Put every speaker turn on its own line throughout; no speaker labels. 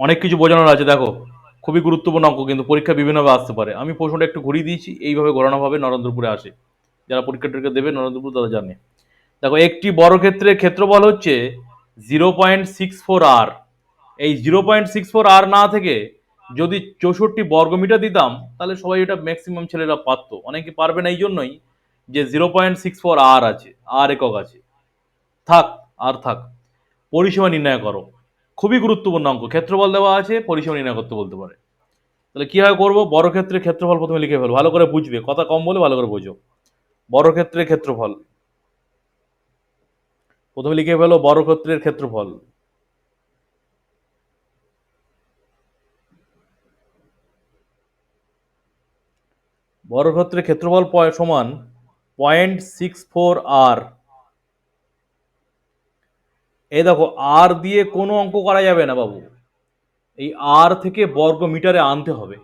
অনেক কিছু বোঝানোর আছে, দেখো। খুবই গুরুত্বপূর্ণ অঙ্ক, কিন্তু পরীক্ষা বিভিন্নভাবে আসতে পারে। আমি প্রশ্নটা একটু ঘুরিয়ে দিয়েছি, এইভাবে ঘোরানোভাবে নরেন্দ্রপুরে আসে। যারা পরীক্ষা টরীক্ষা দেবে নরেন্দ্রপুর, তারা জানে। দেখো, একটি বর্গক্ষেত্রের ক্ষেত্রফল হচ্ছে zero point six four are. এই zero point six four are না থেকে যদি চৌষট্টি বর্গমিটার দিতাম, তাহলে সবাই এটা ম্যাক্সিমাম ছেলেরা পারতো। অনেকে পারবে না এই জন্যই যে zero point six four are আছে, আর একক আছে। থাক, আর থাক। পরিসীমা নির্ণয় করো। খুবই গুরুত্বপূর্ণ অঙ্ক। ক্ষেত্রফল দেওয়া আছে, পরিসীমা নির্ণয় করতে বলতে পারে। তাহলে কীভাবে করব? বড় ক্ষেত্রে ক্ষেত্রফল প্রথমে লিখে ফেলো ভালো করে বুঝবে। কথা কম বলে ভালো করে বোঝো। বড় ক্ষেত্রে ক্ষেত্রফল। প্রথমে লিখে ফেলো, বড় ক্ষেত্রের ক্ষেত্রফল। বর্গক্ষেত্রের ক্ষেত্রফল সমান পয়েন্ট সিক্স ফোর আর এই দেখো আর দিয়ে কোনো অঙ্ক করা যাবে না বাবু। এই আর থেকে বর্গ মিটারে আনতে হবে।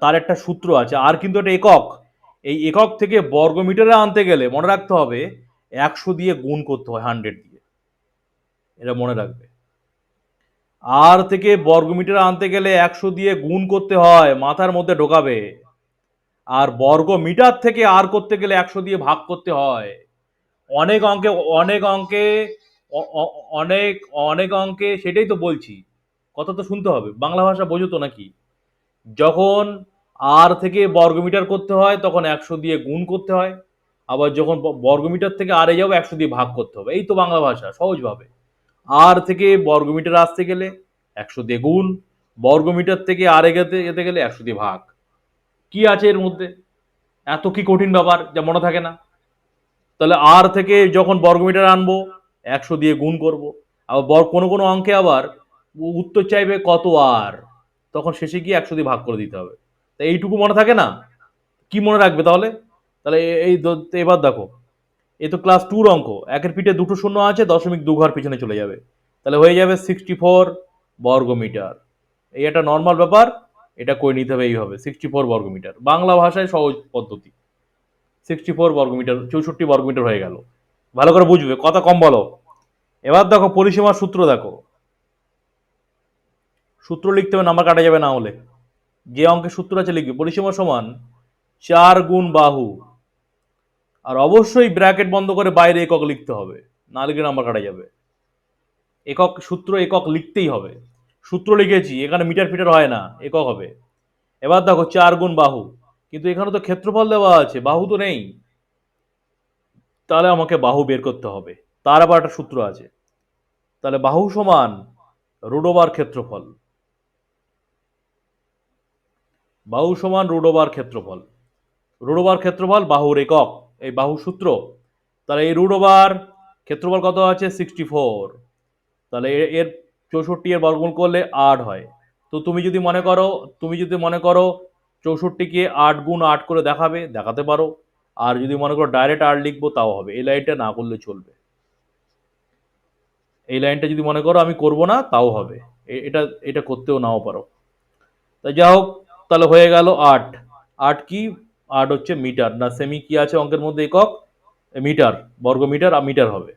তার একটা সূত্র আছে। আর কিন্তু একটা একক। এই একক থেকে বর্গ মিটারে আনতে গেলে মনে রাখতে হবে, একশো দিয়ে গুণ করতে হয় হান্ড্রেড দিয়ে। এটা মনে রাখবে। আর থেকে বর্গ মিটারে আনতে গেলে একশো দিয়ে গুণ করতে হয়, মাথার মধ্যে ঢোকাবে। আর বর্গ মিটার থেকে আর করতে গেলে একশো দিয়ে ভাগ করতে হয়। অনেক অঙ্কে অনেক অঙ্কে অনেক অনেক অঙ্কে সেটাই তো বলছি। কথা তো শুনতে হবে। বাংলা ভাষা বোঝো তো নাকি? যখন আর থেকে বর্গমিটার করতে হয়, তখন একশো দিয়ে গুণ করতে হয়। আবার যখন বর্গমিটার থেকে আরে যাব, একশো দিয়ে ভাগ করতে হবে। এই তো বাংলা ভাষা, সহজভাবে। আর থেকে বর্গমিটার আসতে গেলে একশো দিয়ে গুণ, বর্গমিটার থেকে আরে গেতে যেতে গেলে একশো দিয়ে ভাগ। কি আছে এর মধ্যে? এত কি কঠিন ব্যাপার, যা মনে থাকে না? তাহলে আর থেকে যখন বর্গমিটার আনব একশো দিয়ে গুণ করব। আবার বর কোনো কোনো অঙ্কে আবার উত্তর চাইবে কত আর? তখন শেষে গিয়ে একশো দিয়ে ভাগ করে দিতে হবে। তা এইটুকু মনে থাকে না? কি মনে রাখবে তাহলে? তাহলে এই এবার দেখো। এ তো ক্লাস টুর অঙ্ক। একের পিঠে দুটো শূন্য আছে, দশমিক দু ঘর পিছনে চলে যাবে। তাহলে হয়ে যাবে সিক্সটি ফোর বর্গমিটার। এই একটা নর্মাল ব্যাপার, এটা করে নিতে হবে এইভাবে সিক্সটি ফোর বর্গমিটার। বাংলা ভাষায় সহজ পদ্ধতি। সিক্সটি ফোর বর্গমিটার, চৌষট্টি বর্গমিটার হয়ে গেল। ভালো করে বুঝবে, কথা কম বলো। এবার দেখো, পরিসীমার সূত্র দেখো। সূত্র লিখতে হবে নাম্বার কাটা যাবে না হলে। যে অঙ্কের সূত্র আছে লিখবে, পরিসীমা সমান চার গুণ বাহু। আর অবশ্যই ব্র্যাকেট বন্ধ করে বাইরে একক লিখতে হবে না লিখে নাম্বার কাটা যাবে। একক সূত্র একক লিখতেই হবে। সূত্র লিখেছি, এখানে মিটার ফিটার হয় না, একক হবে। এবার দেখো, চার গুণ বাহু। কিন্তু এখানে তো ক্ষেত্রফল দেওয়া আছে, বাহু তো নেই। তাহলে আমাকে বাহু বের করতে হবে। তার আবার একটা সূত্র আছে। তাহলে বাহু সমান রুডোবার ক্ষেত্রফল। বাহু সমান রুডোবার ক্ষেত্রফল। রুডোবার ক্ষেত্রফল বাহুর একক। এই বাহু সূত্র, তাহলে এই রুডোবার ক্ষেত্রফল কত আছে? সিক্সটি ফোর তাহলে এর চৌষট্টি এর বর্গমূল করলে আট হয়। তো তুমি যদি মনে করো, তুমি যদি মনে করো চৌষট্টিকে আট গুণ আট করে দেখাবে, দেখাতে পারো। আর যদি মনে করো ডাইরেক্ট আট লিখব, তাও হবে। এই লাইনটা না করলে চলবে। এই লাইনটা যদি মনে করো আমি করব না, তাও হবে। এটা এটা করতেও নাও পারো। তা যা হোক, তাহলে হয়ে গেল আট। আট কি? আট হচ্ছে মিটার। না সেমি কি আছে অঙ্কের মধ্যে একক? মিটার বর্গ মিটার আর মিটার হবে।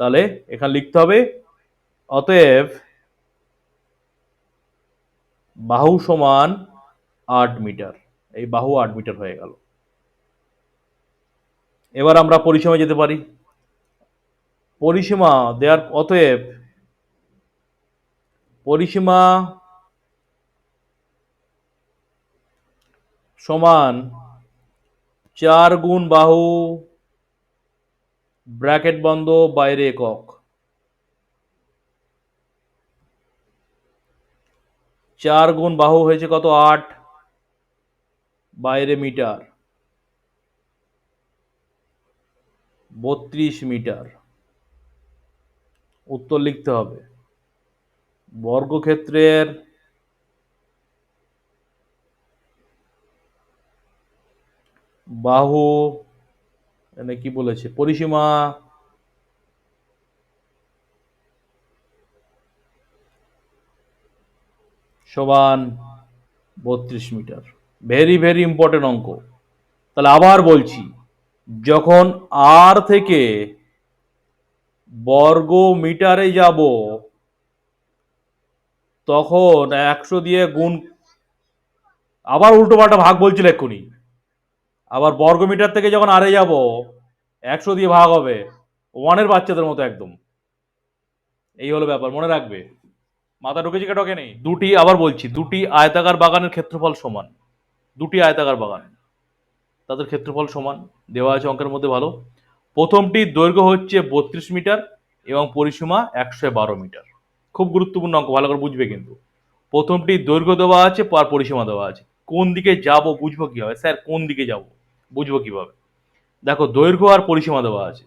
তাহলে এখানে লিখতে হবে, অতএব বাহু সমান আট মিটার। এই বাহু আট মিটার হয়ে গেল। এবার আমরা পরিসীমা যেতে পারি। পরিসীমা দেয়ার অতএব পরিসীমা সমান চার গুণ বাহু ব্র্যাকেট বন্ধ বাইরে একক। চার গুণ বাহু হয়েছে কত? আট। বাইরে মিটার। বত্রিশ মিটার। উত্তর লিখতে হবে। বর্গক্ষেত্রের বাহু এখানে কি বলেছে? পরিসীমা সমান বত্রিশ মিটার। ভেরি ভেরি ইম্পর্টেন্ট অঙ্ক। তাহলে আবার বলছি যখন আর থেকে বর্গ মিটারে যাব, তখন একশো দিয়ে গুণ, আবার উল্টো পাল্টা ভাগ বলছিল এক্ষুনি। আবার বর্গমিটার থেকে যখন আরে যাব, একশো দিয়ে ভাগ হবে, ওয়ানের বাচ্চাদের মতো একদম। এই হলো ব্যাপার, মনে রাখবে। মাথা ঢুকেছে কে ঢোকে নেই দুটি, আবার বলছি, দুটি আয়তাকার বাগানের ক্ষেত্রফল সমান। দুটি আয়তাকার বাগান। তাদের ক্ষেত্রফল সমান, দেওয়া আছে অঙ্কের মধ্যে ভালো। প্রথমটির দৈর্ঘ্য হচ্ছে বত্রিশ মিটার এবং পরিসীমা একশো বারো মিটার। খুব গুরুত্বপূর্ণ অঙ্ক, ভালো করে বুঝবে কিন্তু। প্রথমটির দৈর্ঘ্য দেওয়া আছে আর পরিসীমা দেওয়া আছে। কোন দিকে যাব, বুঝব কীভাবে? স্যার, কোন দিকে যাব, বুঝব কীভাবে? দেখো, দৈর্ঘ্য আর পরিসীমা দেওয়া আছে।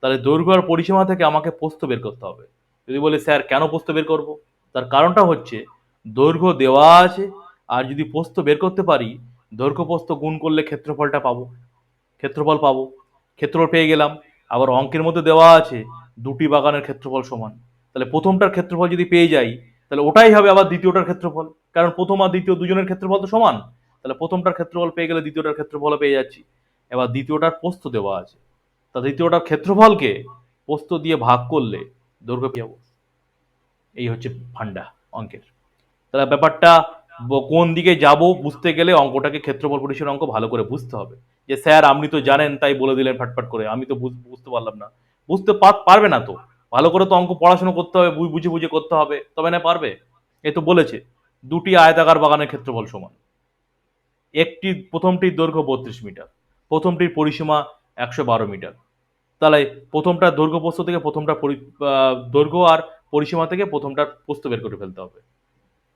তাহলে দৈর্ঘ্য আর পরিসীমা থেকে আমাকে পোস্ত বের করতে হবে। যদি বলে, স্যার, কেন পোস্ত বের করব? তার কারণটা হচ্ছে, দৈর্ঘ্য দেওয়া আছে, আর যদি পোস্ত বের করতে পারি দৈর্ঘ্য প্রস্থ গুণ করলে ক্ষেত্রফলটা পাবো। ক্ষেত্রফল পাবো। ক্ষেত্রফল পেয়ে গেলাম। আবার অঙ্কের মধ্যে দেওয়া আছে, দুটি বাগানের ক্ষেত্রফল সমান। তাহলে প্রথমটার ক্ষেত্রফল যদি পেয়ে যাই, তাহলে ওটাই হবে আবার দ্বিতীয়টার ক্ষেত্রফল। কারণ প্রথম আর দ্বিতীয় দুজনের ক্ষেত্রফল তো সমান। তাহলে প্রথমটার ক্ষেত্রফল পেয়ে গেলে দ্বিতীয়টার ক্ষেত্রফল পেয়ে যাচ্ছি। এবার দ্বিতীয়টার প্রস্থ দেওয়া আছে। তা দ্বিতীয়টার ক্ষেত্রফলকে প্রস্থ দিয়ে ভাগ করলে দৈর্ঘ্য পেয়ে যাব। এই হচ্ছে ফান্ডা অঙ্কের। তাহলে ব্যাপারটা কোন দিকে যাব বুঝতে গেলে অঙ্কটাকে ক্ষেত্রফল পরিসীমার অঙ্ক ভালো করে বুঝতে হবে। যে স্যার, আপনি তো জানেন, তাই বলে দিলেন ফাটফাট করে। আমি তো বুঝ- বুঝতে পারলাম না। বুঝতে পারবে না তো। ভালো করে তো অঙ্ক পড়াশোনা করতে হবে বুঝে বুঝে করতে হবে। তবে না পারবে? এ তো বলেছে, দুটি আয়তাকার বাগানের ক্ষেত্রফল সমান। একটি, প্রথমটির দৈর্ঘ্য বত্রিশ মিটার, প্রথমটির পরিসীমা একশো বারো মিটার। তাহলে প্রথমটার দৈর্ঘ্য প্রস্থ থেকে প্রথমটা পরি- দৈর্ঘ্য আর পরিসীমা থেকে প্রথমটার প্রস্থ বের করে ফেলতে হবে।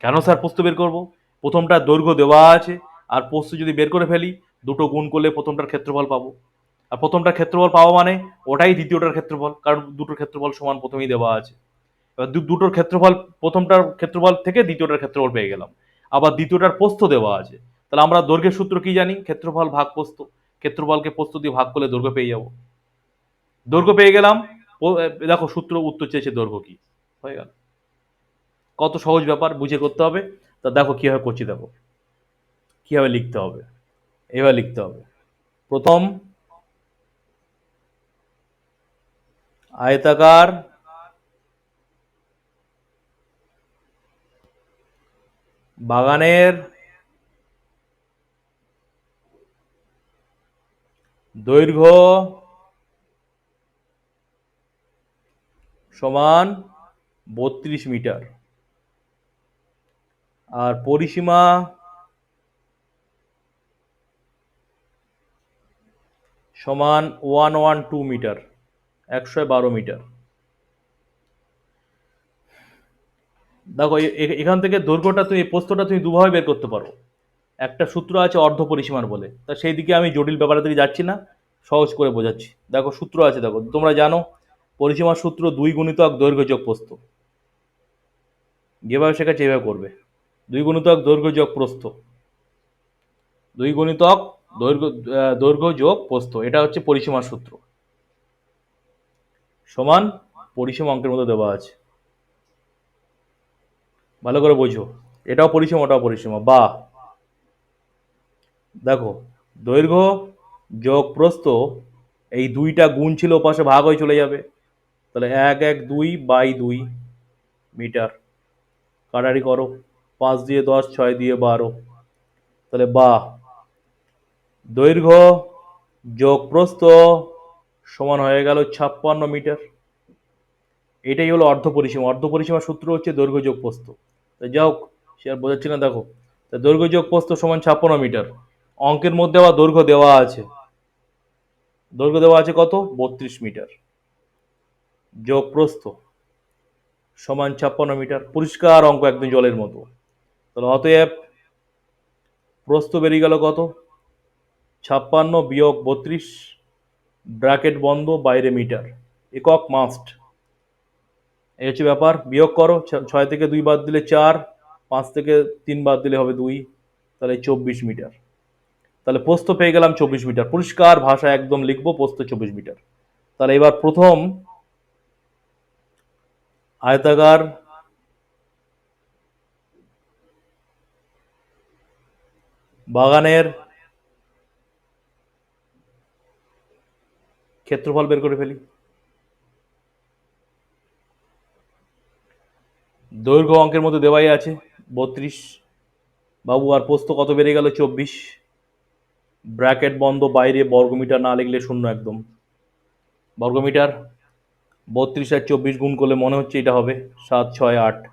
কেন স্যার পোস্ত বের করব? প্রথমটার দৈর্ঘ্য দেওয়া আছে, আর পোস্ত যদি বের করে ফেলি, দুটো গুণ করলে প্রথমটার ক্ষেত্রফল পাবো। আর প্রথমটার ক্ষেত্রফল পাওয়া মানে ওটাই দ্বিতীয়টার ক্ষেত্রফল, কারণ দুটোর ক্ষেত্রফল সমান প্রথমেই দেওয়া আছে। এবার দুটোর ক্ষেত্রফল, প্রথমটার ক্ষেত্রফল থেকে দ্বিতীয়টার ক্ষেত্রফল পেয়ে গেলাম। আবার দ্বিতীয়টার পোস্ত দেওয়া আছে। তাহলে আমরা দৈর্ঘ্যের সূত্র কি জানি? ক্ষেত্রফল ভাগ প্রস্থ ক্ষেত্রফলকে প্রস্থ দিয়ে ভাগ করলে দৈর্ঘ্য পেয়ে যাব। দৈর্ঘ্য পেয়ে গেলাম দেখো সূত্র উত্তর চেয়েছে দৈর্ঘ্য কি? হয়ে গেল। কত সহজ ব্যাপার, বুঝে করতে হবে। তা দেখো কীভাবে করছি, দেখো। কীভাবে লিখতে হবে। এভাবে লিখতে হবে। প্রথম আয়তাকার বাগানের দৈর্ঘ্য সমান বত্রিশ মিটার। আর পরিসীমা সমান ওয়ান ওয়ান টু মিটার, একশো বারো মিটার। দেখো এখান থেকে দৈর্ঘ্যটা তুমি, প্রস্থটা তুমি দুভাবে বের করতে পারো। একটা সূত্র আছে অর্ধ পরিসীমার বলে। তা সেই দিকে আমি জটিল ব্যাপারে দিকে যাচ্ছি না, সহজ করে বোঝাচ্ছি। দেখো, সূত্র আছে, দেখো, তোমরা জানো, পরিসীমার সূত্র দুই গুণিতক দৈর্ঘ্য যোগ প্রস্থ। যেভাবে শেখাচ্ছে, এভাবে করবে। দুই গুণিতক দৈর্ঘ্য যোগ প্রস্থ। দুই গুণিতক দৈর্ঘ্য দৈর্ঘ্য যোগ প্রস্থ, এটা হচ্ছে পরিসীমার সূত্র। সমান পরিসীমা অঙ্কের মধ্যে দেওয়া আছে। ভালো করে বোঝো। এটাও পরিসীমা, ওটাও পরিসীমা। বা, দেখো, দৈর্ঘ্য যোগ প্রস্থ, এই দুইটা গুণ ছিল পাশে ভাগ হয়ে চলে যাবে। তাহলে এক এক, দুই, বাই দুই মিটার। কাটারি করো। পাঁচ দিয়ে দশ, ছয় দিয়ে বারো। তাহলে বা। দৈর্ঘ্য যোগ প্রস্থ সমান হয়ে গেল ছাপ্পান্ন মিটার। এটাই হলো অর্ধ পরিসীমা। অর্ধ পরিসীমার সূত্র হচ্ছে দৈর্ঘ্য যোগ প্রস্থ। তা যাই হোক, সে আর বোঝাচ্ছি না, দেখো। তা দৈর্ঘ্য যোগ প্রস্থ সমান ছাপ্পান্ন মিটার। অঙ্কের মধ্যে আবার দৈর্ঘ্য দেওয়া আছে। দৈর্ঘ্য দেওয়া আছে কত? বত্রিশ মিটার। যোগ প্রস্থ সমান ছাপ্পান্ন মিটার। পরিষ্কার অঙ্ক একদম জলের মতো। তাহলে অতএব প্রস্থ বেরিয়ে গেল কত? ছাপ্পান্ন বিয়োগ বত্রিশ ব্র্যাকেট বন্ধ বাইরে মিটার, একক মাস্ট। এই হচ্ছে ব্যাপার, বিয়োগ করো ছয় থেকে দুই বাদ দিলে চার, পাঁচ থেকে তিন বাদ দিলে হবে দুই, তাহলে চব্বিশ মিটার। তাহলে প্রস্থ পেয়ে গেলাম চব্বিশ মিটার। পরিষ্কার ভাষা একদম লিখব, প্রস্থ চব্বিশ মিটার। তাহলে এবার প্রথম আয়তাকার বাগানের ক্ষেত্রফল বের করে ফেলি। দৈর্ঘ্য অঙ্কের মধ্যে দেওয়াই আছে, বত্রিশ। বাবু, আর পোস্ত কত বেড়ে গেল? চব্বিশ। ব্র্যাকেট বন্ধ, বাইরে বর্গমিটার না লিখলে শূন্য একদম। বর্গমিটার বত্রিশ আর চব্বিশ গুণ করলে মনে হচ্ছে এটা হবে সাত, ছয়, আট।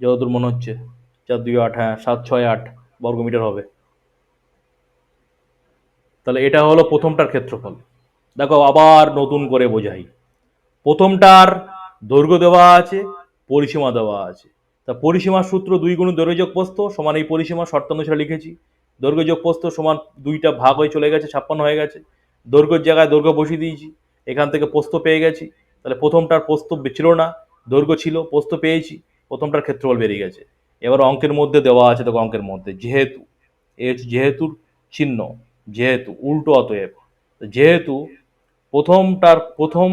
যতদূর মনে হচ্ছে চার দুই আট হ্যাঁ সাত, ছয়, আট। বর্গমিটার হবে। তাহলে এটা হলো প্রথমটার ক্ষেত্রফল। দেখো, আবার নতুন করে বোঝাই। প্রথমটার দৈর্ঘ্য দেওয়া আছে, পরিসীমা দেওয়া আছে। তা পরিসীমার সূত্র দুই গুণ দৈর্ঘ্য যোগ সমান এই পরিসীমা শর্তানুসারে লিখেছি। দৈর্ঘ্য যোগ সমান দুইটা ভাগ হয়ে চলে গেছে, ছাপ্পান্ন হয়ে গেছে। দৈর্ঘ্যর জায়গায় দৈর্ঘ্য বসিয়ে দিয়েছি, এখান থেকে পোস্ত পেয়ে গেছি। তাহলে প্রথমটার প্রস্থ ছিল না, দৈর্ঘ্য ছিল পোস্ত পেয়েছি, প্রথমটার ক্ষেত্রফল বেরিয়ে গেছে। এবার অঙ্কের মধ্যে দেওয়া আছে, দেখো অঙ্কের মধ্যে, যেহেতু এ যেহেতুর চিহ্ন, যেহেতু, উল্টো অতএব যেহেতু প্রথমটার, প্রথম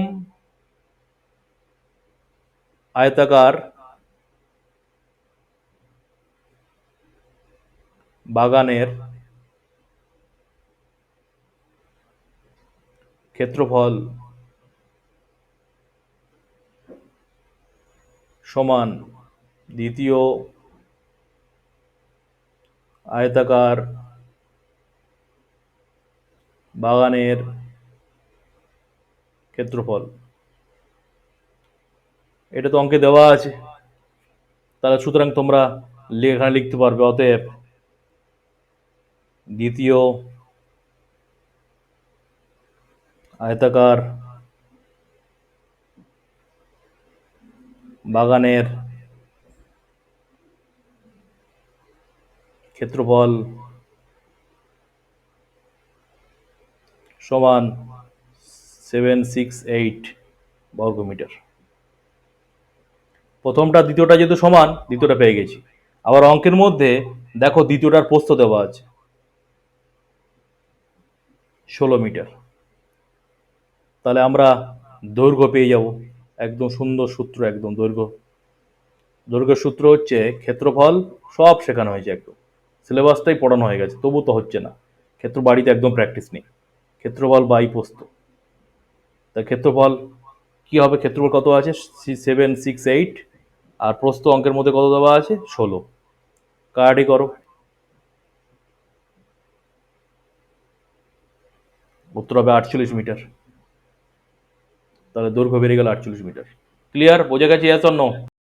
আয়তাকার বাগানের ক্ষেত্রফল সমান দ্বিতীয় আয়তাকার বাগানের ক্ষেত্রফল। এটা তো অঙ্কে দেওয়া আছে। তাহলে সুতরাং তোমরা লেখা লিখতে পারবে। অতএব দ্বিতীয় আয়তাকার বাগানের ক্ষেত্রফল সমান সেভেন সিক্স এইট বর্গমিটার। প্রথমটা, দ্বিতীয়টা যেহেতু সমান, দ্বিতীয়টা পেয়ে গেছি। আবার অঙ্কের মধ্যে দেখো দ্বিতীয়টার প্রস্থ দেওয়া আছে। ষোলো মিটার। তাহলে আমরা দৈর্ঘ্য পেয়ে যাব। একদম সুন্দর সূত্র, একদম দৈর্ঘ্য। দৈর্ঘ্যের সূত্র হচ্ছে ক্ষেত্রফল সব শেখানো হয়েছে একদম। সিলেবাসটাই পড়ানো হয়ে গেছে, তবু তো হচ্ছে না। ক্ষেত্র বাড়িতে একদম প্র্যাকটিস নেই। ক্ষেত্রফল বাই পোস্ত তা ক্ষেত্রফল কি হবে? ক্ষেত্রফল কত আছে? সেভেন সিক্স এইট আর প্রস্থ অঙ্কের মধ্যে কত দেওয়া আছে? ষোলো। কাটাটি করো। উত্তর হবে আটচল্লিশ মিটার। তাহলে দৈর্ঘ্য বেড়ে গেল আটচল্লিশ মিটার। ক্লিয়ার বোঝা গেছে এস অন্য